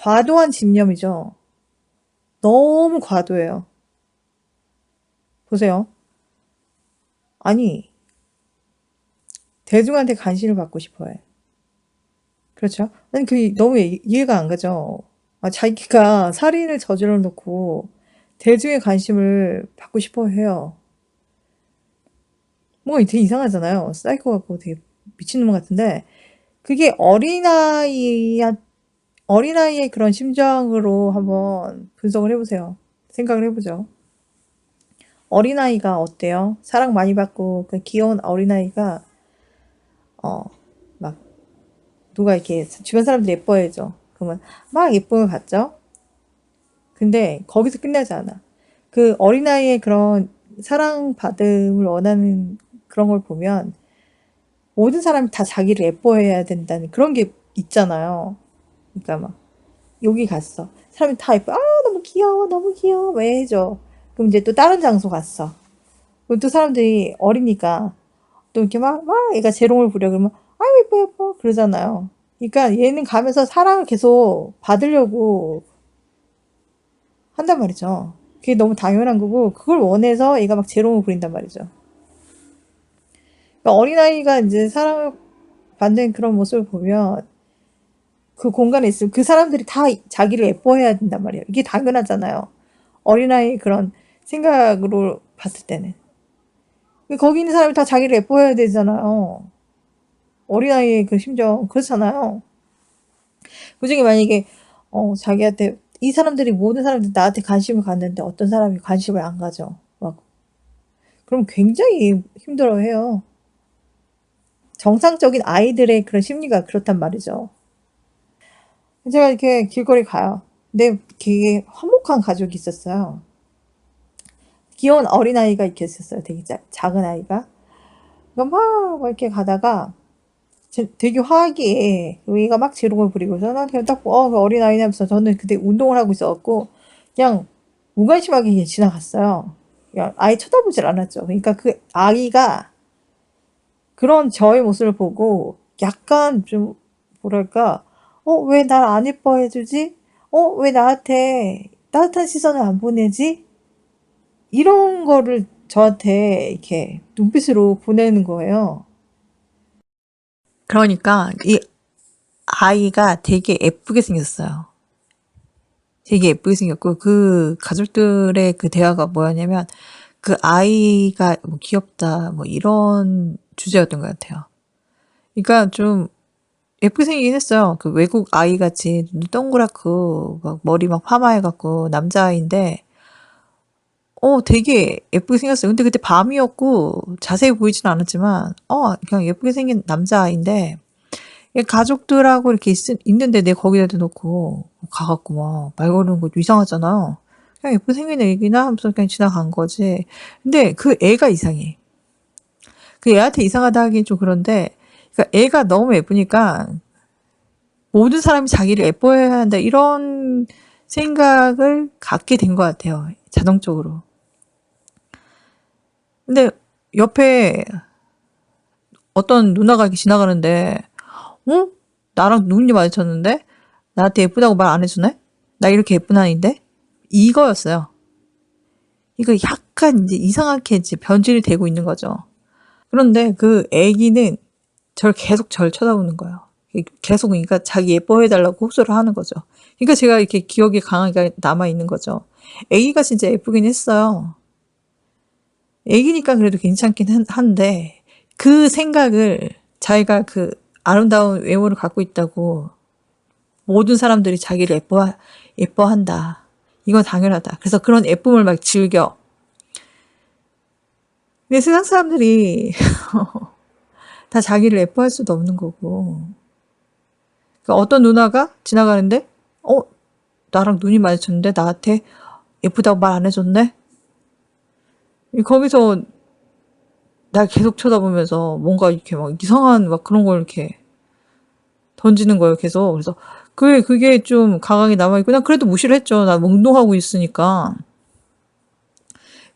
과도한 집념이죠. 너무 과도해요. 보세요. 아니, 대중한테 관심을 받고 싶어 해. 그렇죠? 아니, 그 너무 이- 이해가 안 가죠. 아, 자기가 살인을 저질러 놓고 대중의 관심을 받고 싶어 해요. 뭔가 되게 이상하잖아요. 사이코 같고 되게 미친놈 같은데, 그게 어린아이, 어린아이의 그런 심정으로 한번 분석을 해보세요. 생각을 해보죠. 어린아이가 어때요? 사랑 많이 받고, 그 귀여운 어린아이가, 어, 막, 누가 이렇게 주변 사람들이 예뻐해줘. 그러면 막 예쁨을 받죠? 근데 거기서 끝나지 않아. 그 어린아이의 그런 사랑받음을 원하는 그런 걸 보면 모든 사람이 다 자기를 예뻐해야 된다는 그런 게 있잖아요. 그러니까 막 여기 갔어. 사람이 다 예뻐. 아 너무 귀여워 너무 귀여워 왜 해줘. 그럼 이제 또 다른 장소 갔어. 그럼 또 사람들이 어리니까 또 이렇게 막, 막 얘가 재롱을 부려 그러면 아유 예뻐 예뻐 그러잖아요. 그러니까 얘는 가면서 사랑을 계속 받으려고 한단 말이죠. 그게 너무 당연한 거고 그걸 원해서 얘가 막 재롱을 부린단 말이죠. 그러니까 어린아이가 이제 사랑을 받는 그런 모습을 보면 그 공간에 있을 그 사람들이 다 자기를 예뻐해야 된단 말이에요. 이게 당연하잖아요. 어린아이 그런 생각으로 봤을 때는. 거기 있는 사람이 다 자기를 예뻐해야 되잖아요. 어린아이의 그 심정 그렇잖아요. 그 중에 만약에 어 자기한테 이 사람들이 모든 사람들이 나한테 관심을 갖는데 어떤 사람이 관심을 안 가져. 막 그럼 굉장히 힘들어 해요. 정상적인 아이들의 그런 심리가 그렇단 말이죠. 제가 이렇게 길거리 가요. 근데 되게 화목한 가족이 있었어요. 귀여운 어린아이가 이렇게 있었어요. 되게 자, 작은 아이가. 그러니까 막, 막 이렇게 가다가 제- 되게 화기에 얘가 막 재롱을 부리고서 난 그냥 딱 어, 그 어린아이네 하면서 저는 그때 운동을 하고 있었고 그냥 무관심하게 지나갔어요. 그냥 아예 쳐다보질 않았죠. 그러니까 그 아이가 그런 저의 모습을 보고 약간 좀 뭐랄까 어, 왜 날 안 예뻐해 주지? 어, 왜 나한테 따뜻한 시선을 안 보내지? 이런 거를 저한테 이렇게 눈빛으로 보내는 거예요. 그러니까 이 아이가 되게 예쁘게 생겼어요. 되게 예쁘게 생겼고 그 가족들의 그 대화가 뭐였냐면 그 아이가 뭐 귀엽다 뭐 이런 주제였던 것 같아요. 그러니까 좀 예쁘게 생기긴 했어요. 그 외국 아이 같이 눈 동그랗고 막 머리 막 파마해갖고 남자아이인데 어 되게 예쁘게 생겼어요. 근데 그때 밤이었고 자세히 보이지는 않았지만 어 그냥 예쁘게 생긴 남자아이인데 얘 가족들하고 이렇게 있, 있는데 내 거기다 대놓고 가갖고 막말 거는 거 이상하잖아요. 그냥 예쁘게 생긴 애기나 하면서 그냥 지나간 거지. 근데 그 애가 이상해. 그 애한테 이상하다 하긴 좀 그런데 그러니까 애가 너무 예쁘니까 모든 사람이 자기를 예뻐해야 한다 이런 생각을 갖게 된 것 같아요. 자동적으로. 근데 옆에 어떤 누나가 이렇게 지나가는데 어? 나랑 눈이 마주쳤는데 나한테 예쁘다고 말 안 해주네? 나 이렇게 예쁜 아이인데? 이거였어요. 이거 약간 이제 이상하게 이제 변질이 되고 있는 거죠. 그런데 그 애기는 저를 계속 절 쳐다보는 거예요. 계속 그러니까 자기 예뻐해달라고 호소를 하는 거죠. 그러니까 제가 이렇게 기억이 강하게 남아 있는 거죠. 애기가 진짜 예쁘긴 했어요. 애기니까 그래도 괜찮긴 한- 한데 그 생각을 자기가 그 아름다운 외모를 갖고 있다고 모든 사람들이 자기를 예뻐 예뻐한다. 이건 당연하다. 그래서 그런 예쁨을 막 즐겨. 근데 세상 사람들이 다 자기를 예뻐할 수도 없는 거고. 그러니까 어떤 누나가 지나가는데, 어, 나랑 눈이 마주쳤는데 나한테 예쁘다고 말 안 해줬네? 거기서 날 계속 쳐다보면서 뭔가 이렇게 막 이상한 막 그런 걸 이렇게 던지는 거예요, 계속. 그래서 그게, 그게 좀 강하게 남아있고, 난 그래도 무시를 했죠. 나 운동하고 있으니까.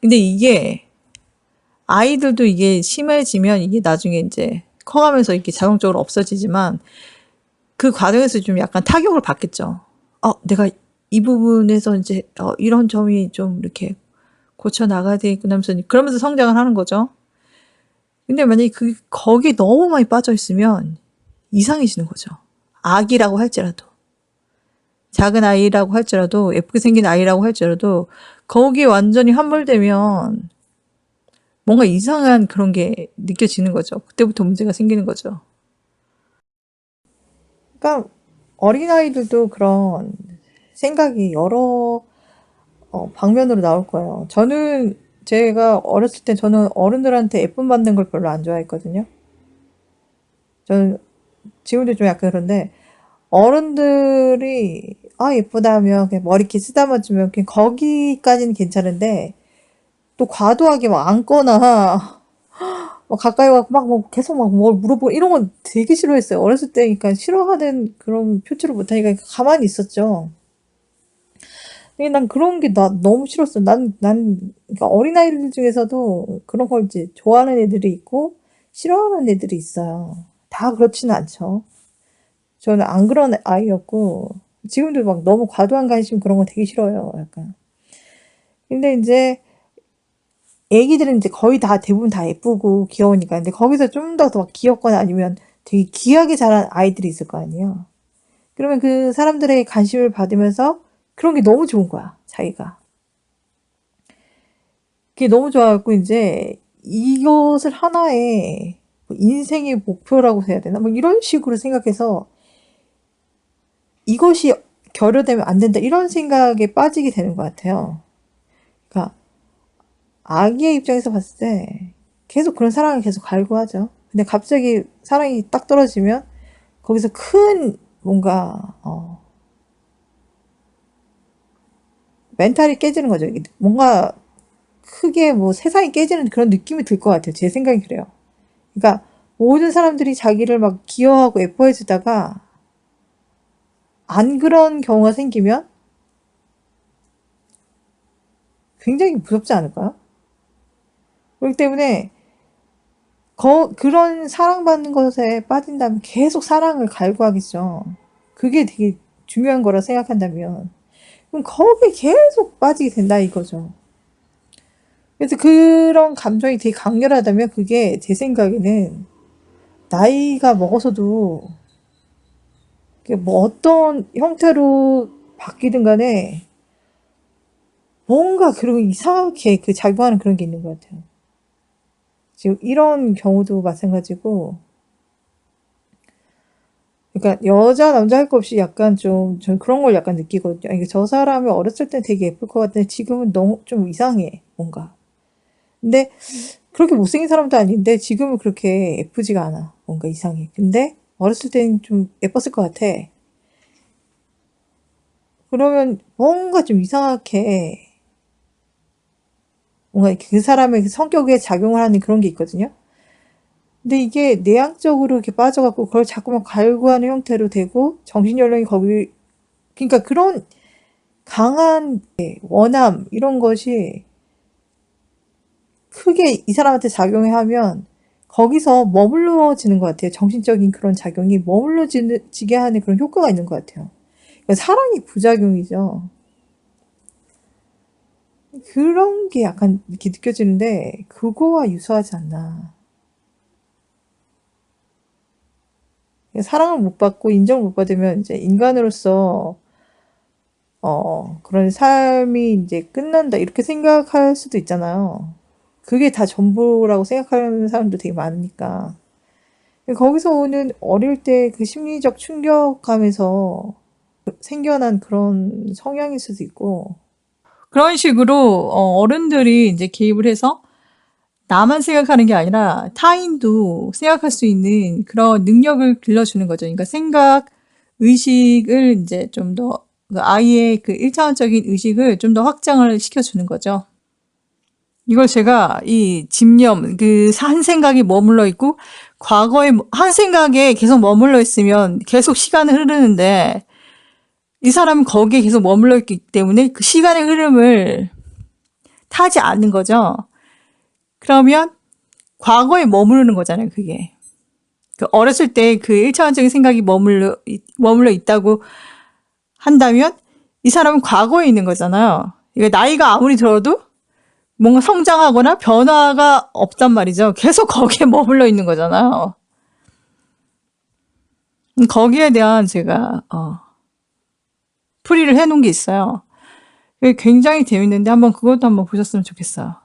근데 이게, 아이들도 이게 심해지면 이게 나중에 이제 커가면서 이렇게 자동적으로 없어지지만 그 과정에서 좀 약간 타격을 받겠죠. 어, 내가 이 부분에서 이제 어, 이런 점이 좀 이렇게 고쳐 나가야 되겠구나 하면서 그러면서 성장을 하는 거죠. 근데 만약에 그 거기 너무 많이 빠져 있으면 이상해지는 거죠. 아기라고 할지라도 작은 아이라고 할지라도 예쁘게 생긴 아이라고 할지라도 거기에 완전히 함몰되면 뭔가 이상한 그런 게 느껴지는 거죠. 그때부터 문제가 생기는 거죠. 그러니까 어린아이들도 그런 생각이 여러 어, 방면으로 나올 거예요. 저는 제가 어렸을 때 저는 어른들한테 예쁨 받는 걸 별로 안 좋아했거든요. 저는 지금도 좀 약간 그런데 어른들이 아 예쁘다 하면 그냥 머리 이렇게 쓰다듬어주면 거기까지는 괜찮은데 또 과도하게 막 안거나 막 가까이 와서 막, 뭐 계속 막 뭘 물어보고 이런 건 되게 싫어했어요. 어렸을 때니까 싫어하는 그런 표출을 못하니까 가만히 있었죠. 난 그런 게 나 너무 싫었어. 난, 난, 그러니까 어린아이들 중에서도 그런 걸 이제 좋아하는 애들이 있고 싫어하는 애들이 있어요. 다 그렇지는 않죠. 저는 안 그런 아이였고, 지금도 막 너무 과도한 관심 그런 거 되게 싫어요. 약간. 근데 이제, 애기들은 이제 거의 다 대부분 다 예쁘고 귀여우니까. 근데 거기서 좀 더 더 귀엽거나 아니면 되게 귀하게 자란 아이들이 있을 거 아니에요. 그러면 그 사람들의 관심을 받으면서 그런 게 너무 좋은 거야, 자기가. 그게 너무 좋아갖고 이제 이것을 하나의 뭐 인생의 목표라고 해야 되나? 뭐 이런 식으로 생각해서 이것이 결여되면 안 된다. 이런 생각에 빠지게 되는 것 같아요. 아기의 입장에서 봤을 때 계속 그런 사랑을 계속 갈구하죠. 근데 갑자기 사랑이 딱 떨어지면 거기서 큰 뭔가 어 멘탈이 깨지는 거죠. 뭔가 크게 뭐 세상이 깨지는 그런 느낌이 들 것 같아요. 제 생각이 그래요. 그러니까 모든 사람들이 자기를 막 귀여워하고 예뻐해 주다가 안 그런 경우가 생기면 굉장히 무섭지 않을까요? 그렇기 때문에 거, 그런 사랑받는 것에 빠진다면 계속 사랑을 갈구하겠죠. 그게 되게 중요한 거라 생각한다면 그럼 거기에 계속 빠지게 된다 이거죠. 그래서 그런 감정이 되게 강렬하다면 그게 제 생각에는 나이가 먹어서도 뭐 어떤 형태로 바뀌든 간에 뭔가 그런 이상하게 그 작용하는 그런 게 있는 것 같아요. 지금 이런 경우도 마찬가지고 그러니까 여자 남자 할 거 없이 약간 좀전 그런 걸 약간 느끼거든요. 그러니까 저 사람이 어렸을 땐 되게 예쁠 것 같은데 지금은 너무 좀 이상해 뭔가. 근데 그렇게 못생긴 사람도 아닌데 지금은 그렇게 예쁘지가 않아 뭔가 이상해. 근데 어렸을 땐좀 예뻤을 것 같아. 그러면 뭔가 좀 이상하게 뭔가 그 사람의 성격에 작용을 하는 그런 게 있거든요. 근데 이게 내향적으로 이렇게 빠져갖고 그걸 자꾸만 갈구하는 형태로 되고 정신연령이 거기 그러니까 그런 강한 원함 이런 것이 크게 이 사람한테 작용을 하면 거기서 머물러지는 것 같아요. 정신적인 그런 작용이 머물러지게 하는 그런 효과가 있는 것 같아요. 그러니까 사랑이 부작용이죠. 그런 게 약간 이렇게 느껴지는데 그거와 유사하지 않나. 사랑을 못 받고 인정을 못 받으면 이제 인간으로서 어 그런 삶이 이제 끝난다 이렇게 생각할 수도 있잖아요. 그게 다 전부라고 생각하는 사람도 되게 많으니까. 거기서 오는 어릴 때 그 심리적 충격감에서 생겨난 그런 성향일 수도 있고. 그런 식으로 어, 어른들이 이제 개입을 해서 나만 생각하는 게 아니라 타인도 생각할 수 있는 그런 능력을 길러주는 거죠. 그러니까 생각, 의식을 이제 좀 더 아이의 그 1차원적인 의식을 좀 더 확장을 시켜주는 거죠. 이걸 제가 이 집념, 그 한 생각이 머물러 있고 과거에 한 생각에 계속 머물러 있으면 계속 시간은 흐르는데 이 사람은 거기에 계속 머물러 있기 때문에 그 시간의 흐름을 타지 않는 거죠. 그러면 과거에 머무르는 거잖아요, 그게. 그 어렸을 때 그 일차원적인 생각이 머물러, 머물러 있다고 한다면 이 사람은 과거에 있는 거잖아요. 그러니까 나이가 아무리 들어도 뭔가 성장하거나 변화가 없단 말이죠. 계속 거기에 머물러 있는 거잖아요. 음, 거기에 대한 제가, 어, 풀이를 해놓은 게 있어요. 굉장히 재밌는데 한번 그것도 한번 보셨으면 좋겠어요.